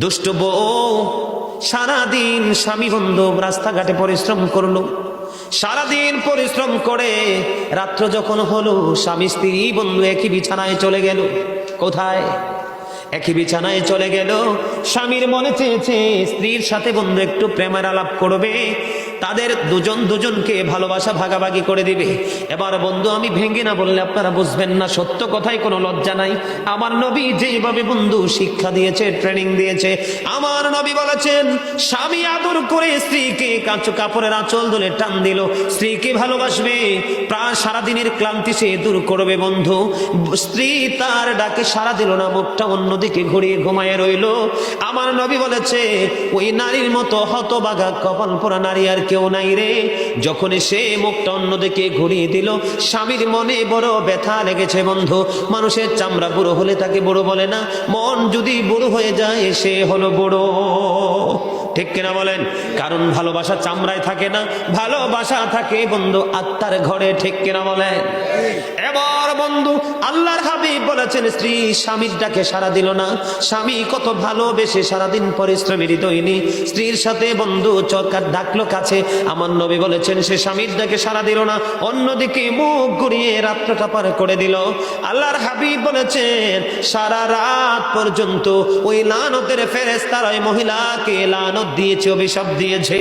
দুষ্ট বউ, সারাদিন স্বামী বন্ধু রাস্তাঘাটে পরিশ্রম করল। সারাদিন পরিশ্রম করে রাত্র যখন হলো, স্বামী স্ত্রী বন্ধু একই বিছানায় চলে গেল। কোথায়? একই বিছানায় চলে গেল। স্বামীর মনে চেয়েছে, স্ত্রীর সাথে বন্ধু একটু প্রেমের আলাপ করবে। তাদের দুজন দুজনকে ভালোবাসা ভাগাভাগি করে দিবে। এবার বন্ধু, আমি ভেঙে না বললে আপনারা বুঝবেন না, সত্য কথায় কোনো লজ্জা নাই। আমার নবী যেভাবে বন্ধু শিক্ষা দিয়েছে ট্রেনিং দিয়েছে, আমার নবী বলেছেন, স্বামী আদর করে স্ত্রীকে কাঁচু কাপড়ের আঁচল ধরে টান দিল। স্ত্রীকে ভালোবাসবে, প্রায় সারাদিনের ক্লান্তি সে দূর করবে বন্ধু। স্ত্রী তার ডাকে সারা দিল না, মুখটা অন্যদিকে ঘুরিয়ে ঘুমায় রইল। আমার নবী বলেছে, ওই নারীর মতো হতবাগা, কপাল পোড়া নারী আর কেউ নাই রে। যখন সে মুখটা অন্যদিকে ঘুরিয়ে দিল, স্বামীর মনে বড় ব্যথা লেগেছে বন্ধু। মানুষের চামড়া বুড়ো হলে তাকে বুড়ো বলে না। মন যদি বুড়ো হয়ে যায়, সে হলো বুড়ো। ঠিক কিনা বলেন? কারণ ভালোবাসা চামড়ায় থাকে না, ভালোবাসা থাকে বন্ধু আত্মার ঘরে। ঠিক কিনা বলেন? এবার বন্ধু, আল্লাহর বলেছেন স্ত্রী, স্বামীর ডাকে সারা দিল না। স্বামী কত ভালোবেসে সারাদিন পরিশ্রমী হৃদয়নি। স্ত্রীর সাথে বন্ধু চরকার ডাকলো কাছে। আমার নবী বলেছেন, সে স্বামীর ডাকে সারা দিল না। অন্যদিকে মুখ ঘুরিয়ে রাত্রটা পার করে দিল। আল্লাহর হাবিব বলেছেন, সারা রাত পর্যন্ত ওই লানতের ফেরেস্তার ওই মহিলাকে লানত দিয়েছে, অভিশাপ দিয়েছে।